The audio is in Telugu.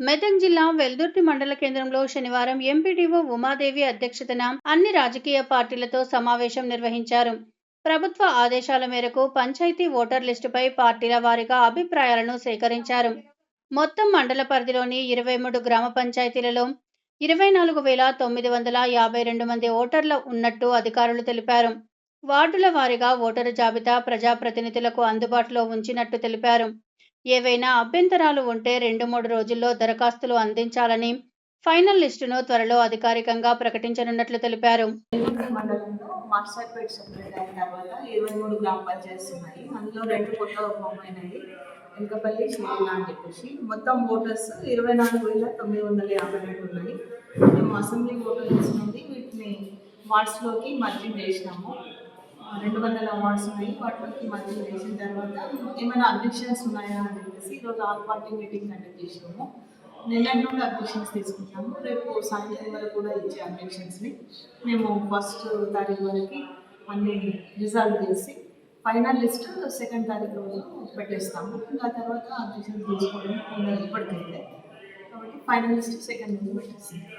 మెదక్ జిల్లా వెల్దుర్తి మండల కేంద్రంలో శనివారం ఎంపీడీఓ ఉమాదేవి అధ్యక్షతన అన్ని రాజకీయ పార్టీలతో సమావేశం నిర్వహించారు. ప్రభుత్వ ఆదేశాల మేరకు పంచాయతీ ఓటర్ లిస్టుపై పార్టీల వారిగా అభిప్రాయాలను సేకరించారు. మొత్తం మండల పరిధిలోని ఇరవై మూడు గ్రామ పంచాయతీలలో ఇరవై నాలుగు వేల తొమ్మిది వందల యాభై రెండు మంది ఓటర్లు ఉన్నట్టు అధికారులు తెలిపారు. వార్డుల వారీగా ఓటరు జాబితా ప్రజాప్రతినిధులకు అందుబాటులో ఉంచినట్టు తెలిపారు. ఏవైనా అభ్యంతరాలు ఉంటే రెండు మూడు రోజుల్లో దరఖాస్తులు అందించాలని ఫైనల్ లిస్టును త్వరలో అధికారికంగా ప్రకటించనున్నట్లు తెలిపారు. వెల్లుల్లి మండలంలో తర్వాత ఇరవై మూడు గ్రామ పంచాయతీస్ ఉన్నాయి. అందులో రెండు కొత్త ఫామ్ అయినాయి వెంకపల్లి శ్రీలా అని చెప్పేసి. మొత్తం ఓటర్స్ ఇరవై నాలుగు వేల తొమ్మిది వందల యాభై రెండు ఉన్నాయి. మేము అసెంబ్లీ ఓటర్స్ నుండి వీటిని వార్డ్స్లోకి మర్జింగ్ చేసినాము రెండు వందల అవార్డ్స్ ఉన్నాయి. వాటికి మర్జింగ్ చేసిన తర్వాత ఏమైనా అబ్జెక్షన్స్ ఉన్నాయా అని చెప్పేసి ఈరోజు ఆల్ పార్టీ మీటింగ్ కండక్ట్ చేసినాము నిన్నటి నుండి అబ్జెక్షన్స్ తీసుకుంటాము. రేపు సాయంత్రం వరకు కూడా ఇచ్చే అబ్జెక్షన్స్ని మేము ఫస్ట్ తారీఖు వరకు అన్ని రిజాల్వ్ చేసి ఫైనల్ లిస్ట్ సెకండ్ తారీఖు రోజు పెట్టేస్తాము. ఆ తర్వాత అబ్జెక్షన్స్ తీసుకోవడం ఉండదు ఇప్పటికైతే. కాబట్టి ఫైనల్ లిస్ట్ సెకండ్ రోజు పెట్టేస్తాం